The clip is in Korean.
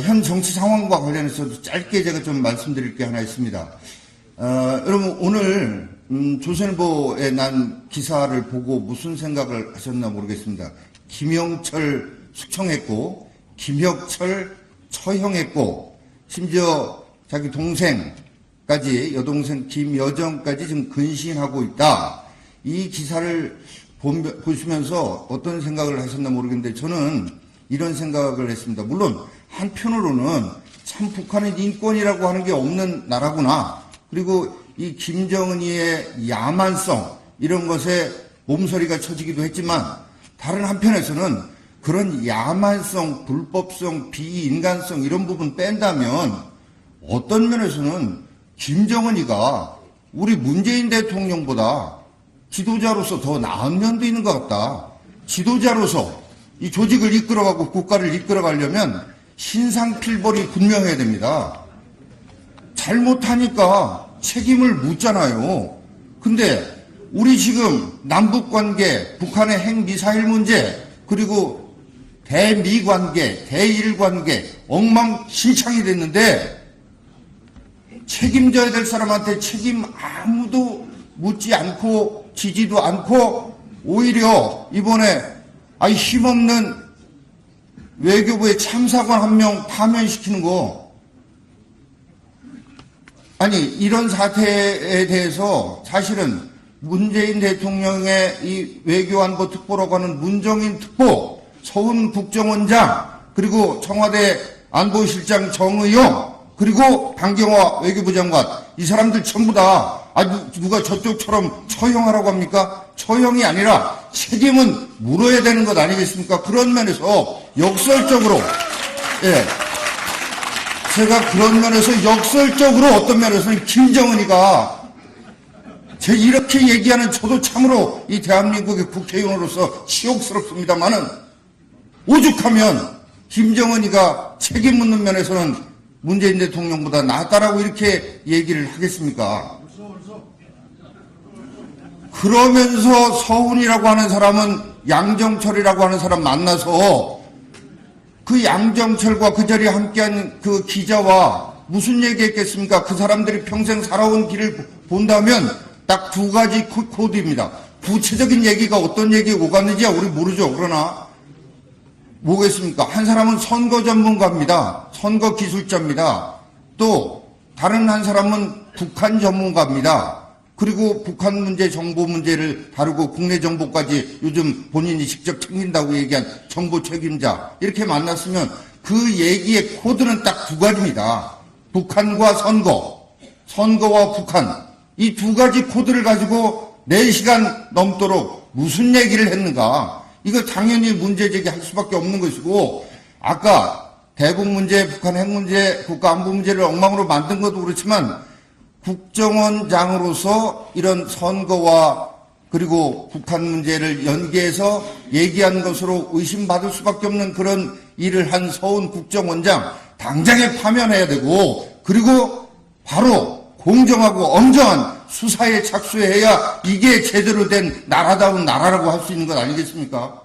현 정치 상황과 관련해서도 짧게 제가 좀 말씀드릴 게 하나 있습니다. 어, 여러분 오늘 음, 조선일보에 난 기사를 보고 무슨 생각을 하셨나 모르겠습니다. 김영철 숙청했고 김혁철 처형했고 심지어 자기 동생까지 여동생 김여정까지 지금 근신하고 있다. 이 기사를 본- 보시면서 어떤 생각을 하셨나 모르겠는데 저는 이런 생각을 했습니다. 물론 한편으로는 참 북한은 인권이라고 하는 게 없는 나라구나. 그리고 이 김정은이의 야만성 이런 것에 몸서리가 쳐지기도 했지만 다른 한편에서는 그런 야만성, 불법성, 비인간성 이런 부분 뺀다면 어떤 면에서는 김정은이가 우리 문재인 대통령보다 지도자로서 더 나은 면도 있는 것 같다. 지도자로서 이 조직을 이끌어가고 국가를 이끌어가려면 신상필벌이 분명해야 됩니다. 잘못하니까 책임을 묻잖아요. 근데 우리 지금 남북 관계, 북한의 핵미사일 문제, 그리고 대미 관계, 대일 관계 엉망진창이 됐는데 책임져야 될 사람한테 책임 아무도 묻지 않고 지지도 않고 오히려 이번에 아이 힘없는 외교부의 참사관 한 명 파면시키는 거. 아니 이런 사태에 대해서 사실은 문재인 대통령의 이 외교안보 특보라고 하는 문정인 특보, 서훈 국정원장, 그리고 청와대 안보실장 정의용, 그리고 강경화 외교부 장관 이 사람들 전부 다 아, 누- 누가 저쪽처럼 처형하라고 합니까? 처형이 아니라 책임은 물어야 되는 것 아니겠습니까? 그런 면에서 역설적으로 예. 제가 그런 면에서 역설적으로 어떤 면에서는 김정은이가 제 이렇게 얘기하는 저도 참으로 이 대한민국의 국회의원으로서 치욕스럽습니다만은 오죽하면 김정은이가 책임 묻는 면에서는 문재인 대통령보다 낫다라고 이렇게 얘기를 하겠습니까? 그러면서 서훈이라고 하는 사람은 양정철이라고 하는 사람 만나서 그 양정철과 그 자리에 함께한 그 기자와 무슨 얘기했겠습니까? 그 사람들이 평생 살아온 길을 본다면 딱 두 가지 코- 코드입니다. 구체적인 얘기가 어떤 얘기 오갔는지야 우리 모르죠. 그러나 뭐겠습니까? 한 사람은 선거 전문가입니다. 선거 기술자입니다. 또 다른 한 사람은 북한 전문가입니다. 그리고 북한 문제, 정보 문제를 다루고 국내 정보까지 요즘 본인이 직접 챙긴다고 얘기한 정보 책임자 이렇게 만났으면 그 얘기의 코드는 딱 두 가지입니다. 북한과 선거, 선거와 북한 이 두 가지 코드를 가지고 4시간 넘도록 무슨 얘기를 했는가 이거 당연히 문제 제기할 수밖에 없는 것이고 아까 대북 문제, 북한 핵 문제, 국가 안보 문제를 엉망으로 만든 것도 그렇지만 국정원장으로서 이런 선거와 그리고 북한 문제를 연계해서 얘기한 것으로 의심받을 수밖에 없는 그런 일을 한 서훈 국정원장 당장에 파면해야 되고 그리고 바로 공정하고 엄정한 수사에 착수해야 이게 제대로 된 나라다운 나라라고 할 수 있는 것 아니겠습니까?